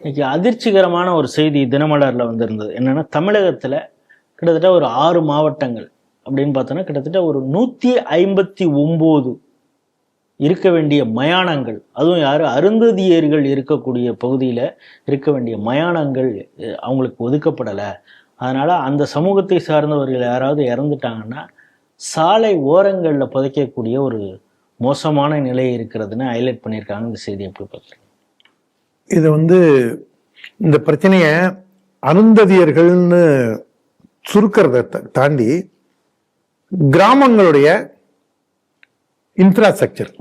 இன்னைக்கு அதிர்ச்சிகரமான ஒரு செய்தி தினமலரில் வந்திருந்தது. என்னன்னா தமிழகத்தில் கிட்டத்தட்ட ஒரு ஆறு மாவட்டங்கள் அப்படின்னு பார்த்தோன்னா கிட்டத்தட்ட ஒரு நூற்றி ஐம்பத்தி ஒம்பது இருக்க வேண்டிய மயானங்கள் அதுவும் யார்? அருந்ததியர்கள் இருக்கக்கூடிய பகுதியில் இருக்க வேண்டிய மயானங்கள் அவங்களுக்கு ஒதுக்கப்படலை. அதனால் அந்த சமூகத்தை சார்ந்தவர்கள் யாராவது இறந்துட்டாங்கன்னா சாலை ஓரங்களில் புதைக்கக்கூடிய ஒரு மோசமான நிலை இருக்கிறதுன்னு ஹைலைட் பண்ணியிருக்காங்க இந்த செய்தி. எப்படி பார்க்குறீங்க? இது வந்து இந்த பிரச்சனைய அருந்ததியர்கள்னு சுருக்கிறத த- தாண்டி கிராமங்களுடைய இன்ஃப்ராஸ்ட்ரக்சர்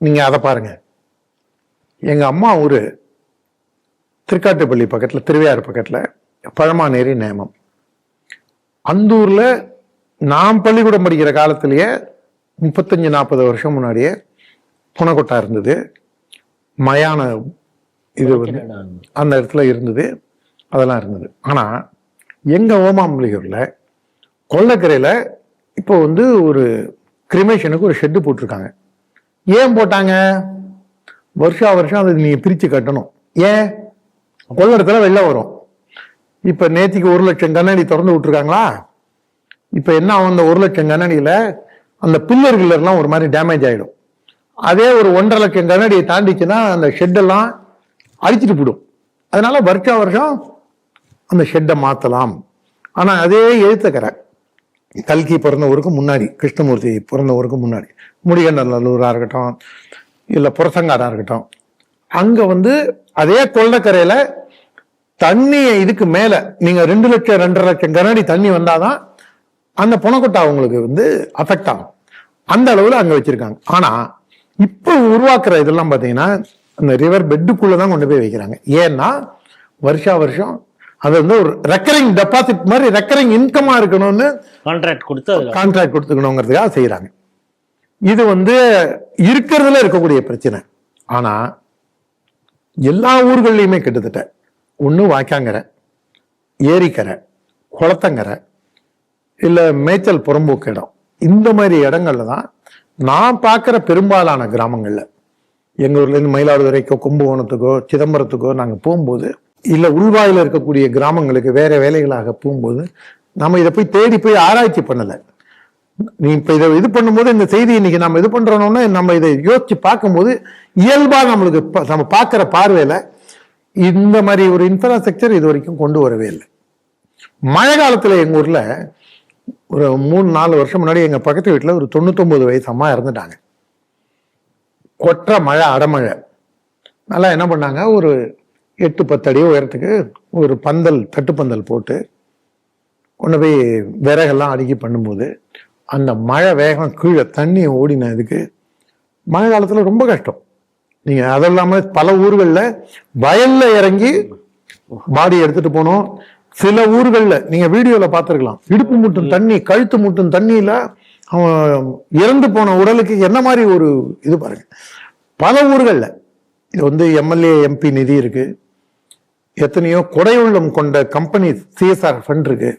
நீங்கள் அதை பாருங்கள் எங்கள் அம்மா ஊர் திருக்காட்டுப்பள்ளி பக்கத்தில் திருவையாறு பக்கத்தில் பழமானேரி நேமம். அந்த ஊரில் நாம் பள்ளிக்கூடம் படிக்கிற காலத்திலேயே முப்பத்தஞ்சு நாற்பது வருஷம் முன்னாடியே புனக்கொட்டா இருந்தது. மயான இது வந்து அந்த இடத்துல இருந்தது அதெல்லாம் இருந்தது. ஆனா எங்க ஓமாம்பலியூர்ல கொல்லக்கரையில இப்போ வந்து ஒரு கிரிமேஷனுக்கு ஒரு ஷெட்டு போட்டிருக்காங்க. ஏன் போட்டாங்க? வருஷா வருஷம் அதை நீங்க பிரிச்சு கட்டணும். ஏன்? கொள்ளடத்துல வெள்ளம் வரும். இப்ப நேத்திக்கு ஒரு லட்சம் கண்ணாடி திறந்து விட்டுருக்காங்களா? இப்ப என்ன ஆகும்? அந்த ஒரு லட்சம் கண்ணாடியில அந்த பில்லர்கள் எல்லாம் ஒரு மாதிரி டேமேஜ் ஆயிடும். அதே ஒரு ஒன்றரை லட்சம் கண்ணாடியை தாண்டிச்சுன்னா அந்த ஷெட்டெல்லாம் அழிச்சிட்டு போடும் அதனால வருஷா வருஷம் அந்த ஷெட்டை மாற்றலாம் ஆனால் அதே எழுத்தக்கரை கல்கி பிறந்த ஊருக்கு முன்னாடி கிருஷ்ணமூர்த்தி பிறந்த ஊருக்கு முன்னாடி முடிகண்டநல்லூரா இருக்கட்டும் இல்லை புரசங்காராக இருக்கட்டும் அங்கே வந்து அதே கொள்ளக்கரையில் தண்ணி இதுக்கு மேலே நீங்கள் ரெண்டு லட்சம் ரெண்டரை லட்சம் கனஅடி தண்ணி வந்தாதான் அந்த புனக்கொட்டை அவங்களுக்கு வந்து அஃபெக்ட் ஆகும். அந்த அளவில் அங்கே வச்சுருக்காங்க. ஆனால் இப்போ உருவாக்குற இதெல்லாம் பார்த்தீங்கன்னா அந்த ரிவர் பெட்டுக்குள்ள தான் கொண்டு போய் வைக்கிறாங்க. ஏன்னா வருஷா வருஷம் அது வந்து ஒரு ரெக்கரிங் டெபாசிட் மாதிரி ரெக்கரிங் இன்கமா இருக்கணும்னு கான்ட்ராக்ட் கொடுத்து கான்ட்ராக்ட் கொடுத்துக்கணுங்கிறதுக்காக செய்யறாங்க இது வந்து இருக்கிறதுல இருக்கக்கூடிய பிரச்சனை. ஆனா எல்லா ஊர்கள்லையுமே கிட்டத்தட்ட ஒண்ணு வாய்க்காங்கரை ஏரிக்கரை குளத்தங்கரை இல்ல மேய்ச்சல் புறம்போக்கு இடம். இந்த மாதிரி இடங்கள்ல தான் நான் பார்க்குற பெரும்பாலான கிராமங்கள்ல எங்கள் ஊர்லேருந்து மயிலாடுதுறைக்கோ கும்பகோணத்துக்கோ சிதம்பரத்துக்கோ நாங்கள் போகும்போது இல்லை உள்வாயில் இருக்கக்கூடிய கிராமங்களுக்கு வேற வேலைகளாக போகும்போது நம்ம இதை போய் தேடி போய் ஆராய்ச்சி பண்ணலை. நீ இப்போ இதை இது பண்ணும்போது இந்த செய்தி இன்னைக்கு நம்ம இது பண்றோம்னா நம்ம இதை யோசிச்சு பார்க்கும்போது இயல்பாக நம்மளுக்கு நம்ம பார்க்குற பார்வையில் இந்த மாதிரி ஒரு இன்ஃப்ராஸ்ட்ரக்சர் இது வரைக்கும் கொண்டு வரவே இல்லை. மழை காலத்தில் எங்கள் ஊரில் ஒரு மூணு நாலு வருஷம் முன்னாடி எங்கள் பக்கத்து வீட்டில் ஒரு தொண்ணூத்தொம்பது வயசு அம்மா இறந்துட்டாங்க. கொற்ற மழை அடமழை. நல்லா என்ன பண்ணாங்க? ஒரு எட்டு பத்து அடி உயரத்துக்கு ஒரு பந்தல் தட்டுப்பந்தல் போட்டு கொண்டு போய் விறகெல்லாம் அடுக்கி பண்ணும்போது அந்த மழை வேகம் கீழே தண்ணி ஓடின இதுக்கு மழை காலத்தில் ரொம்ப கஷ்டம். நீங்கள் அதுவும் இல்லாமல் பல ஊர்களில் வயலில் இறங்கி பாடி எடுத்துட்டு போனோம். சில ஊர்களில் நீங்கள் வீடியோவில் பார்த்துருக்கலாம். இடுப்பு முட்டும் தண்ணி கழுத்து முட்டும் தண்ணியில் அவன் இறந்து போன உடலுக்கு என்ன மாதிரி ஒரு இது பாருங்க. பல ஊர்களில் இது வந்து எம்எல்ஏ எம்பி நிதி இருக்கு. எத்தனையோ கொடை உள்ளம் கொண்ட கம்பெனி சிஎஸ்ஆர் ஃபண்ட் இருக்கு.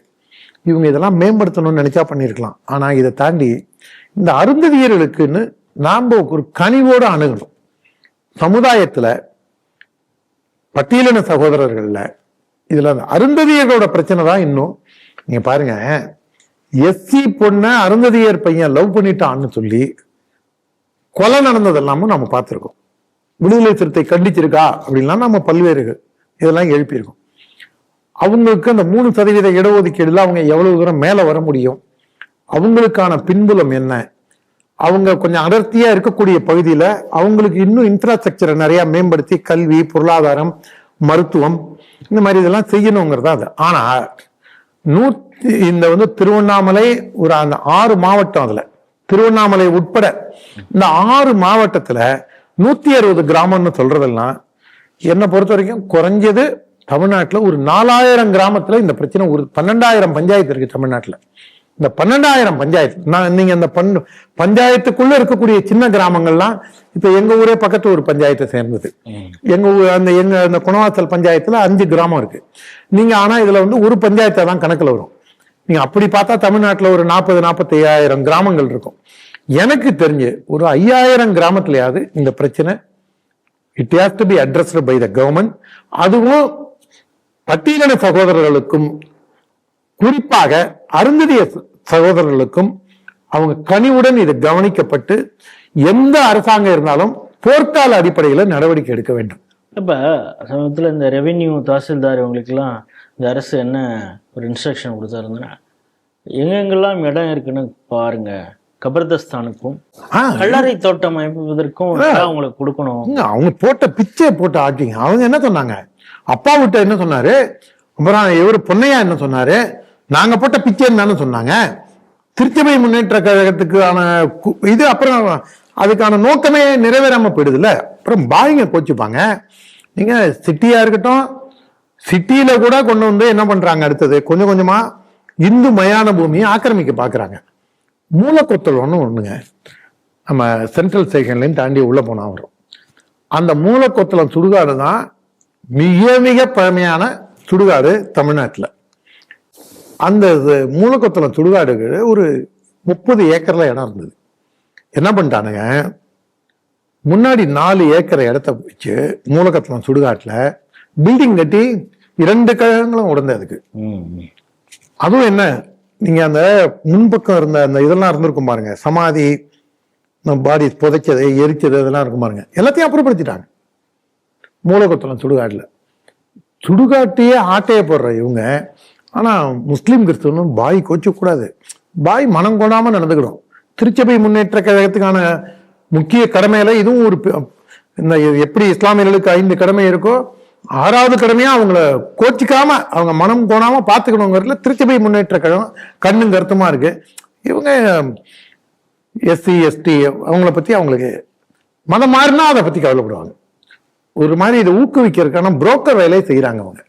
இவங்க இதெல்லாம் மேம்படுத்தணும்னு நினைச்சா பண்ணியிருக்கலாம் ஆனால் இதை தாண்டி இந்த அருந்ததியர்களுக்குன்னு நாம் ஒரு கனிவோடு அணுகணும். சமுதாயத்தில் பட்டியலின சகோதரர்களில் இதில் அந்த அருந்ததியர்களோட பிரச்சனை தான் இன்னும். நீங்கள் பாருங்க எஸ்சி பொண்ணை அருந்ததியர் பையன் லவ் பண்ணிட்டான்னு சொல்லி கொலை நடந்தது எல்லாமும் நம்ம பார்த்துருக்கோம். விடுதலை சிறுத்தை கண்டிச்சிருக்கா அப்படின்லாம் நம்ம பல்வேறு இதெல்லாம் எழுப்பியிருக்கோம். அவங்களுக்கு அந்த மூணு சதவீத இடஒதுக்கீடுல அவங்க எவ்வளவு தூரம் மேலே வர முடியும்? அவங்களுக்கான பின்புலம் என்ன? அவங்க கொஞ்சம் அடர்த்தியா இருக்கக்கூடிய பகுதியில அவங்களுக்கு இன்னும் இன்ஃப்ராஸ்ட்ரக்சரை நிறைய மேம்படுத்தி கல்வி பொருளாதாரம் மருத்துவம் இந்த மாதிரி இதெல்லாம் செய்யணுங்கிறது அது. ஆனா நூத்தி இந்த வந்து திருவண்ணாமலை ஒரு அந்த ஆறு மாவட்டம் அதுல. திருவண்ணாமலை உட்பட இந்த ஆறு மாவட்டத்துல நூத்தி அறுபது கிராமம்னு சொல்றதெல்லாம் என்னை பொறுத்த வரைக்கும் குறைஞ்சது தமிழ்நாட்டில் ஒரு நாலாயிரம் கிராமத்துல இந்த பிரச்சனை ஒரு பன்னெண்டாயிரம் பஞ்சாயத்து இருக்கு தமிழ்நாட்டில். இந்த பன்னெண்டாயிரம் பஞ்சாயத்து நான் நீங்க அந்த பன் பஞ்சாயத்துக்குள்ள இருக்கக்கூடிய சின்ன கிராமங்கள்லாம் இப்ப எங்க ஊரே பக்கத்து ஒரு பஞ்சாயத்தை சேர்ந்தது. எங்க ஊ- அந்த எங்க அந்த குணவாசல் பஞ்சாயத்துல அஞ்சு கிராமம் இருக்கு. நீங்க ஆனா இதுல வந்து ஒரு பஞ்சாயத்தை தான் கணக்குல வரும். நீங்க அப்படி பார்த்தா தமிழ்நாட்டுல ஒரு நாற்பது நாற்பத்தி ஐயாயிரம் கிராமங்கள் இருக்கும். எனக்கு தெரிஞ்சு ஒரு ஐயாயிரம் கிராமத்துலயாவது இந்த பிரச்சனை it has to be addressed by the government அதுவும் பட்டியலின சகோதரர்களுக்கும் குறிப்பாக அருந்ததிய சகோதரர்களுக்கும் அவங்க கனிவுடன் இது கவனிக்கப்பட்டு எந்த அரசாங்கம் இருந்தாலும் போர்க்கால அடிப்படையில் நடவடிக்கை எடுக்க வேண்டும். இப்போ சமீபத்தில் இந்த ரெவென்யூ தாசில்தார் இவங்களுக்கெல்லாம் இந்த அரசு என்ன ஒரு இன்ஸ்ட்ரக்ஷன் கொடுத்தாருன்னா எங்கெங்கெல்லாம் இடம் இருக்குன்னு பாருங்க. கபர்தஸ்தானுக்கும் கல்லறை தோட்டம் அமைப்பதற்கும் இடம் உங்களுக்கு கொடுக்கணும். அவங்க போட்ட பிச்சை போட்டு ஆட்டிங்க அவங்க என்ன சொன்னாங்க? அப்பா விட்ட என்ன சொன்னாரு? அப்புறம் இவர் பொன்னையா என்ன சொன்னாரு? நாங்க போட்ட பிச்சைன்னு தானே சொன்னாங்க. திருச்சபை முன்னேற்ற கழகத்துக்கான கு- இது அப்புறம் அதுக்கான நோக்கமே நிறைவேறாம போயிடுதுல்ல. அப்புறம் பாயிங்க கோச்சுப்பாங்க. நீங்க சிட்டியா இருக்கட்டும் சிட்டியில கூட கொண்டு வந்து என்ன பண்றாங்க அடுத்தது? கொஞ்சம் கொஞ்சமா இந்து மயான பூமியை ஆக்கிரமிக்க பாக்குறாங்க. மூலக்கொத்தல் ஒண்ணு ஒண்ணுங்க. நம்ம சென்ட்ரல் ஸ்டேஷன்லேயும் தாண்டி உள்ள போனா வரும். அந்த மூலக்கொத்தலம் சுடுகாடு தான் மிக மிக பழமையான சுடுகாடு தமிழ்நாட்டில். அந்த இது மூலக்கொத்தலம் சுடுகாடுக்கு ஒரு முப்பது ஏக்கர்ல இடம் இருந்தது. என்ன பண்ணிட்டானுங்க? முன்னாடி நாலு ஏக்கர் இடத்த வச்சு மூலக்கொத்தலம் சுடுகாட்டில் பில்டிங் கட்டி இரண்டு கழகங்களும் உடந்தே அதுக்கு. அதுவும் என்ன? நீங்க அந்த முன்பக்கம் இருந்த அந்த இதெல்லாம் இருந்திருக்கும் பாருங்க. சமாதி பாடி புதைச்சது எரிச்சது இதெல்லாம் இருக்கும் பாருங்க. எல்லாத்தையும் அப்புறப்படுத்திட்டாங்க. மூலகுத்தலம் சுடுகாட்டில். சுடுகாட்டையே ஆட்டைய போடுற இவங்க ஆனால் முஸ்லீம் கிறிஸ்தவனும் பாய் கோச்சக்கூடாது. பாய் மனம் கொடாம நடந்துக்கணும். திருச்சபை முன்னேற்ற கழகத்துக்கான முக்கிய கடமையில இதுவும் ஒரு இந்த எப்படி இஸ்லாமியர்களுக்கு ஐந்து கடமை இருக்கோ ஆறாவது கடமையாக அவங்கள கோச்சிக்காம அவங்க மனம் கோணாமல் பார்த்துக்கணுங்கிறதுல திருச்சபை முன்னேற்ற கழகம் கண்ணும் கருத்துமா இருக்கு. இவங்க எஸ்சி எஸ்டி அவங்கள பத்தி அவங்களுக்கு மதம் மாறினா அதை பத்தி கவலைப்படுவாங்க. ஒரு மாதிரி இதை ஊக்குவிக்கிறதுக்கான புரோக்கர் வேலையை செய்கிறாங்க அவங்க.